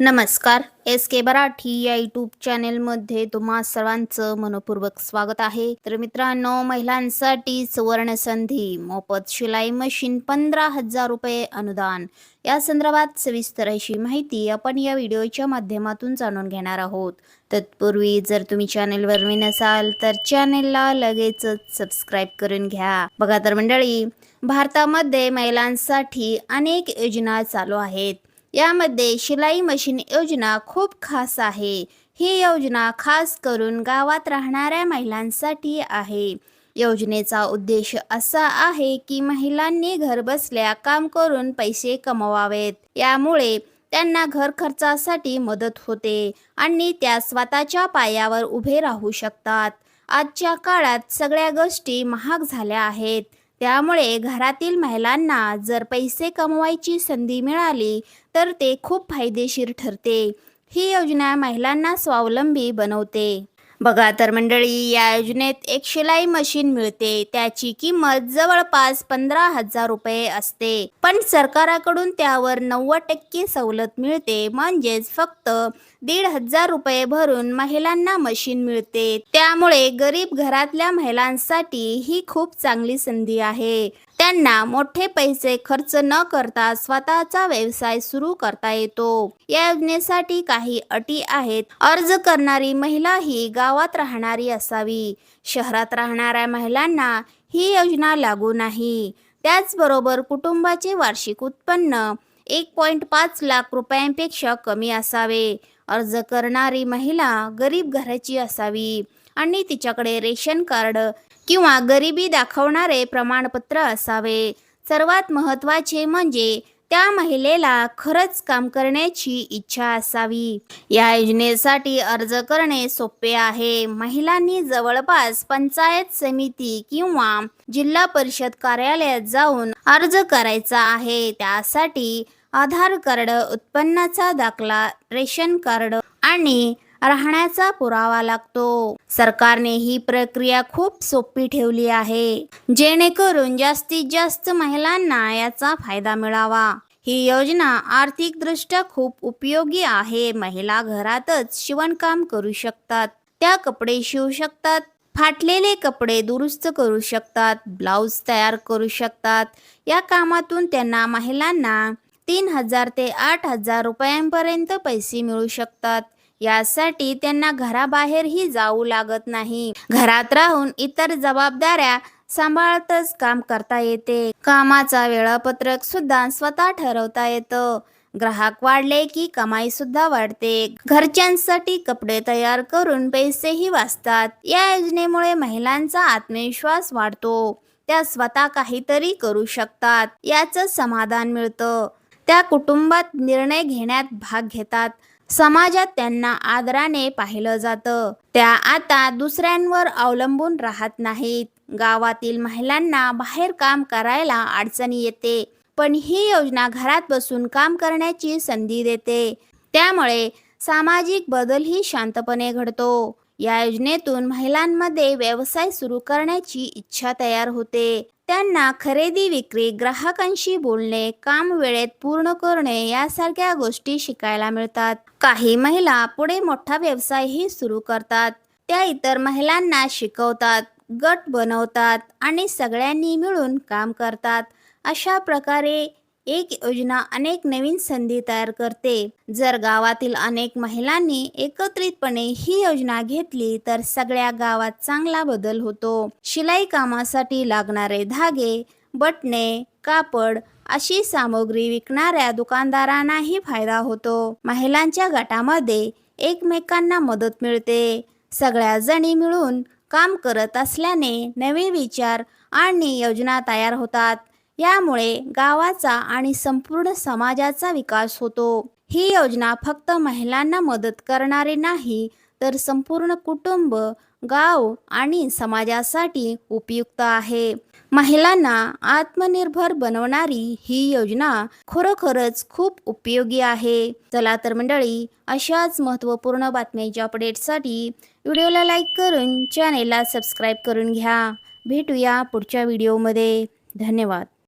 नमस्कार. एस के मराठी या यूट्यूब चॅनेलमध्ये तुम्हा सर्वांचं मनपूर्वक स्वागत आहे. तर मित्रांनो महिलांसाठी सुवर्ण संधी मोफत शिलाई मशीन पंधरा हजार रुपये अनुदान. या संदर्भात सविस्तर अशी माहिती आपण या व्हिडिओच्या माध्यमातून जाणून घेणार आहोत. तत्पूर्वी जर तुम्ही चॅनेलवर नवीन असाल तर चॅनेलला लगेचच सबस्क्राईब करून घ्या. बघा तर मंडळी भारतामध्ये महिलांसाठी अनेक योजना चालू आहेत. यामध्ये शिलाई मशीन योजना खूप खास आहे. ही योजना खास करून गावात राहणाऱ्या महिलांसाठी आहे. योजनेचा उद्देश असा आहे की महिलांनी घर बसल्या काम करून पैसे कमवावेत. यामुळे त्यांना घर खर्चासाठी मदत होते आणि त्या स्वतःच्या पायावर उभे राहू शकतात. आजच्या काळात सगळ्या गोष्टी महाग झाल्या आहेत. त्यामुळे घरातील महिलांना जर पैसे कमवायची संधी मिळाली तर ते खूप फायदेशीर ठरते. ही योजना महिलांना स्वावलंबी बनवते. बघा तर मंडळी या योजनेत एक शिलाई मशीन मिळते. त्याची किंमत जवळपास पंधरा हजार रुपये असते. पण सरकाराकडून त्यावर नव्वद टक्के सवलत मिळते. म्हणजेच फक्त दीड हजार रुपये भरून महिलांना मशीन मिळते. त्यामुळे गरीब घरातल्या महिलांसाठी ही खूप चांगली संधी आहे. त्यांना मोठे पैसे खर्च न करता स्वतःचा व्यवसाय सुरू करता येतो. या योजनेसाठी काही अटी आहेत. अर्ज करणारी महिला ही गावात राहणारी असावी. शहरात राहणाऱ्या महिलांना ही योजना लागू नाही. त्याचबरोबर कुटुंबाचे वार्षिक उत्पन्न एक पॉईंट पाच लाख रुपयांपेक्षा कमी असावे. अर्ज करणारी महिला गरीब घराची असावी. आणि तिच्याकडे रेशन कार्ड किंवा गरिबी दाखवणारे प्रमाणपत्र असावे. सर्वात महत्त्वाचे म्हणजे त्या महिलेला खरंच काम करण्याची इच्छा असावी. या योजनेसाठी अर्ज करणे सोपे आहे. महिलांनी जवळपास पंचायत समिती किंवा जिल्हा परिषद कार्यालयात जाऊन अर्ज करायचा आहे. त्यासाठी आधार कार्ड उत्पन्नाचा दाखला रेशन कार्ड आणि राहण्याचा पुरावा लागतो. सरकारने ही प्रक्रिया खूप सोपी ठेवली आहे. जेणेकरून जास्तीत जास्त महिलांना याचा फायदा मिळावा. ही योजना आर्थिकदृष्ट्या खूप उपयोगी आहे. महिला घरातच शिवणकाम करू शकतात. त्या कपडे शिवू शकतात. फाटलेले कपडे दुरुस्त करू शकतात. ब्लाऊज तयार करू शकतात. या कामातून त्यांना महिलांना तीन हजार ते आठ हजार रुपयांपर्यंत पैसे मिळू शकतात. यासाठी त्यांना घराबाहेरही जाऊ लागत नाही. घरात राहून इतर जबाबदाऱ्या सांभाळतच काम करता येते. कामाचा वेळापत्रक सुद्धा स्वतः ठरवता येतं. ग्राहक वाढले की कमाई सुद्धा वाढते. घरच्यांसाठी कपडे तयार करून पैसेही वाचतात. या योजनेमुळे महिलांचा आत्मविश्वास वाढतो. त्या स्वतः काहीतरी करू शकतात. याचं समाधान मिळतं. त्या कुटुंबात निर्णय घेण्यात भाग घेतात. समाजात त्यांना आदराने पाहिलं जातं. त्या आता दुसऱ्यांवर अवलंबून राहत नाहीत. गावातील महिलांना बाहेर काम करायला अडचणी येते पण ही योजना घरात बसून काम करण्याची संधी देते. त्यामुळे सामाजिक बदलही शांतपणे घडतो. या योजनेतून महिलांमध्ये व्यवसाय सुरू करण्याची इच्छा तयार होते. त्यांना खरेदी विक्री ग्राहकांशी बोलणे काम वेळेत पूर्ण करणे यासारख्या गोष्टी शिकायला मिळतात. काही महिला पुढे मोठा व्यवसायही सुरू करतात. त्या इतर महिलांना शिकवतात गट बनवतात आणि सगळ्यांनी मिळून काम करतात. अशा प्रकारे एक योजना अनेक नवीन संधी तयार करते. जर गावातील अनेक महिलांनी एकत्रितपणे ही योजना घेतली तर सगळ्या गावात चांगला बदल होतो. शिलाई कामासाठी लागणारे धागे बटणे कापड अशी सामग्री विकणाऱ्या दुकानदारांनाही फायदा होतो. महिलांच्या गटामध्ये एकमेकांना मदत मिळते. सगळ्या जणी मिळून काम करत असल्याने नवे विचार आणि योजना तयार होतात. यामुळे गावाचा आणि संपूर्ण समाजाचा विकास होतो. ही योजना फक्त महिलांना मदत करणारी नाही तर संपूर्ण कुटुंब गाव आणि समाजासाठी उपयुक्त आहे. महिलांना आत्मनिर्भर बनवणारी ही योजना खरोखरच खूप उपयोगी आहे. चला तर मंडळी अशाच महत्त्वपूर्ण बातम्यांच्या अपडेटसाठी व्हिडिओला लाईक करून चॅनेलला सबस्क्राईब करून घ्या. भेटूया पुढच्या व्हिडिओमध्ये. धन्यवाद.